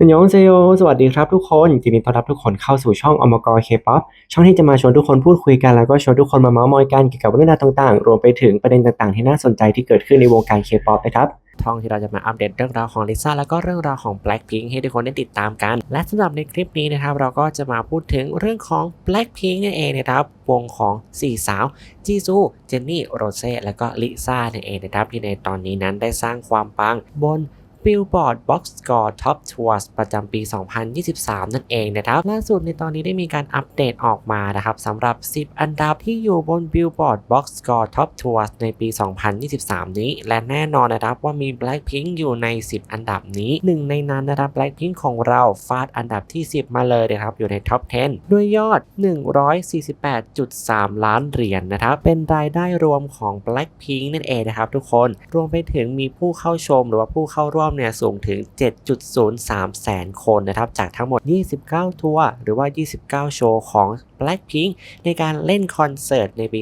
อันยองเซโยสวัสดีครับทุกคนยินดีต้อนรับทุกคนเข้าสู่ช่องอมกรเคป๊อปช่องที่จะมาชวนทุกคนพูดคุยกันแล้วก็ชวนทุกคนมาเมาส์มอยกันเกี่ยวกับเรื่องราวต่างๆ รวมไปถึงประเด็นต่างๆ ที่น่าสนใจที่เกิดขึ้นในวงการเคป๊อปนะครับท่องที่เราจะมาอัปเดตเรื่องราวของลิซ่าแล้วก็เรื่องราวของ Blackpink ให้ทุกคนได้ติดตามกัน และสำหรับในคลิปนี้นะครับ เราก็จะมาพูดถึงเรื่องของ Blackpink นั่นเองนะครับ วงของสี่สาว จีซู เจนนี่ โรเซ่ และก็ลิซ่านั่นเองนะครับ ที่ในตอนนี้นั้นได้สร้างความปังบน Billboard Box Score Top Tours ประจำปี 2023 นั่นเองนะครับล่าสุดในตอนนี้ได้มีการอัปเดตออกมานะครับสำหรับ 10 อันดับที่อยู่บน Billboard Box Score Top Tours ในปี 2023 นี้ และแน่นอนนะครับว่ามี Blackpink อยู่ใน 10 อันดับนี้หนึ่งในนั้นนะครับ Blackpink ของเราฟาดอันดับที่ 10 มาเลยนะครับอยู่ใน Top 10 ด้วยยอด 148.3 ล้านเหรียญนะครับเป็นรายได้รวมของ Blackpink นั่นเองนะครับทุกคนรวมไปถึงมีผู้เข้าชมหรือว่าผู้เข้าร่วมเนี่ยสูงถึง 7.03 แสนคนนะครับจากทั้งหมด 29 ทัวร์หรือว่า 29 โชว์ของ Blackpink ในการเล่นคอนเสิร์ตในปี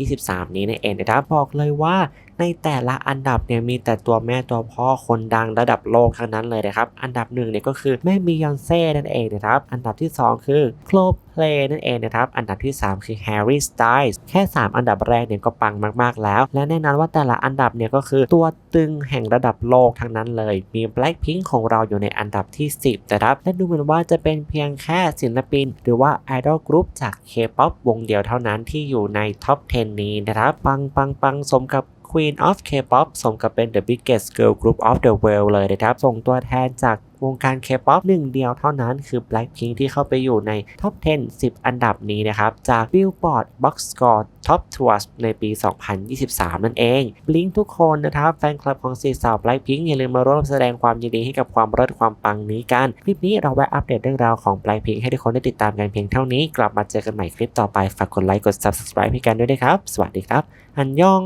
2023 นี้ในเองนะครับบอกเลยว่าในแต่ละอันดับเนี่ยมีแต่ตัวแม่ตัวพ่อคนดังระดับโลกทั้งนั้นเลยนะครับ อันดับหนึ่งเนี่ยก็คือแม่บียอนเซ่นั่นเองนะครับ อันดับที่ 2 คือโคลเพลนั่นเองนะครับ อันดับที่ 3 คือ Harry Styles แค่ 3 อันดับแรกเนี่ยก็ปังมาก ๆ แล้ว และแน่นอนว่าแต่ละอันดับเนี่ยก็คือตัวตึงแห่งระดับโลกทั้งนั้นเลย มี Blackpink ของเราอยู่ในอันดับที่ 10นะครับและดูเหมือนว่าจะเป็นเพียงแค่ศิลปิน หรือว่าไอดอลกรุ๊ปจาก K-POP วงเดียวเท่านั้นที่อยู่ในท็อป 10 นี้นะครับ ปังปังปังสมกับ Queen of K-pop สมกับเป็น the biggest girl group of the world เลยนะครับ ส่งตัวแทนจากวงการ K-pop หนึ่งเดียวเท่านั้นคือ Blackpink ที่เข้าไปอยู่ใน Top 10 10 อันดับนี้นะครับ จาก Billboard Box Score Top Tours ในปี 2023 นั่นเอง Blink ทุกคนนะครับ แฟนคลับของสี่สาว Blackpink อย่าลืมมาร่วมแสดงความยินดีให้กับความเลิศความปังนี้กัน คลิปนี้เราแวะอัปเดตเรื่องราวของ Blackpink ให้ทุกคนได้ติดตามกันเพียงเท่านี้ กลับมาเจอกันใหม่คลิปต่อไปฝากกดไลค์กด Subscribe ให้กันด้วยนะครับ สวัสดีครับอันยอง